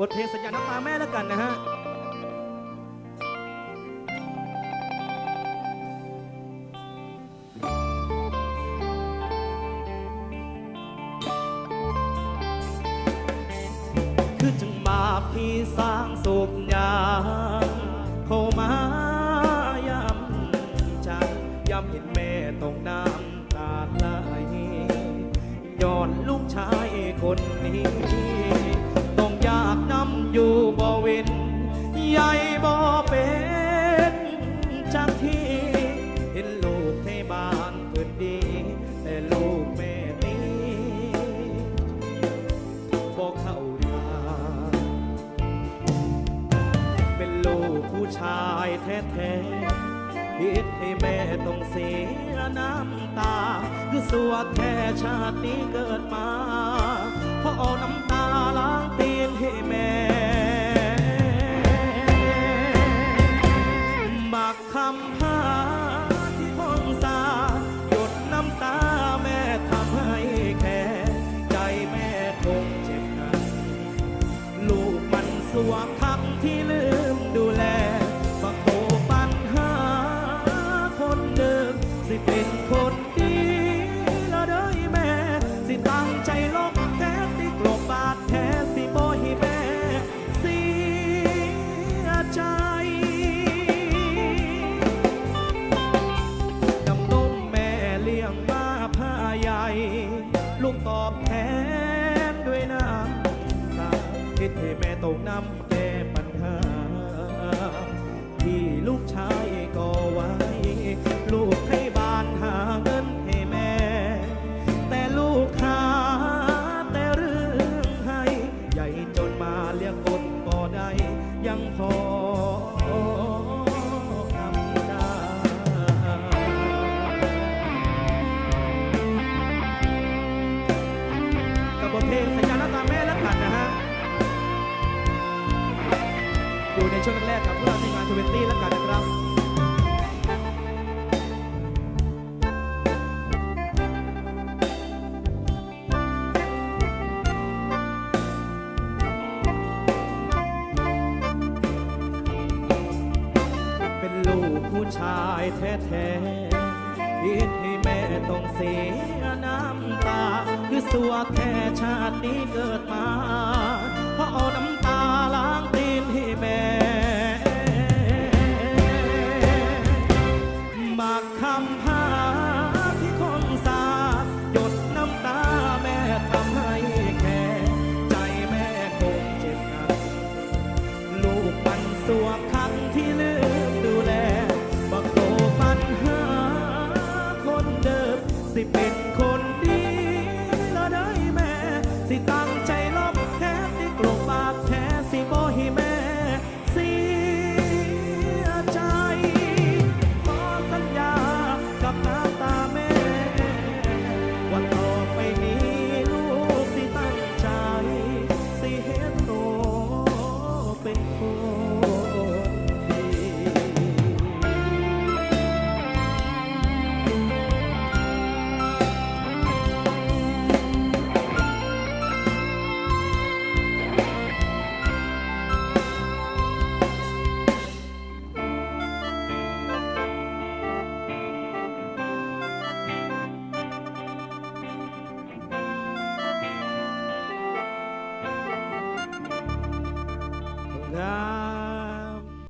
บทเพลงสัญญาน้ำตาแม่แล้วกันนะฮะคือจึงมาพี่สร้างสุขยามเข้ามายำใจยำเห็นแม่ต้องน้ำตาไหลย้อนลูกชายคนนี้ อยู่บ่ว้นใหญ่บ่เป็นจากที่เห็นลูกให้บ้านเกิดดี แต่ลูกแม่นี้บอเข้าทางเป็นลูกผู้ชายแท้ๆคิดให้แม่ต้องเสียน้ำตา คือสัวแท้ชาตินี้เกิดมา ต้องนำ ช่วงแรกๆกับพวกเราในงานทเวนตี้แล้วกันนะครับเป็นลูกผู้ชายแท้ๆคิดให้แม่ต้องเสียน้ำตา คือสัวแท้ชาตินี้เกิดมาเพราะเอาน้ำตา สวมครั้งที่ลืมดูแลบักโตปัญหาคนเดิมสิเป็นคน งา